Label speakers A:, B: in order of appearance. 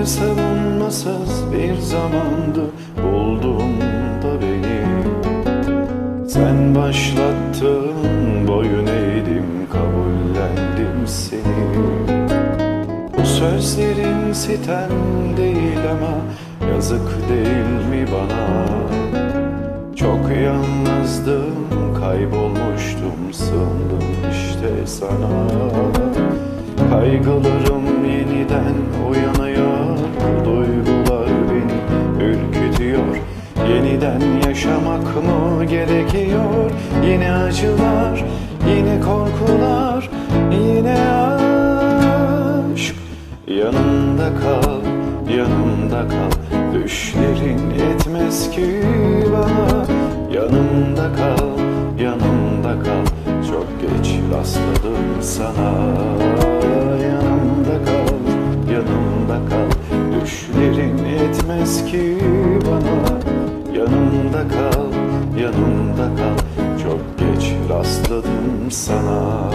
A: Belki savunmasız bir zamandı bulduğunda beni. Sen başlattın boyun eğdim kabullendim seni. Bu sözlerim sitem değil ama yazık değil mi bana? Çok yalnızdım kaybolmuştum sığındım işte sana. Kaygılarım yeniden uyanıyor Yeniden yaşamak mı gerekiyor? Yine acılar, yine korkular Yine aşk. Yanımda kal, yanımda kal. Düşlerin yetmez ki bana. Yanımda kal, yanımda kal. Çok geç rastladım sana. Yanımda kal, yanımda kal. Düşlerin yetmez ki kal, yanımda kal. Çok geç rastladım sana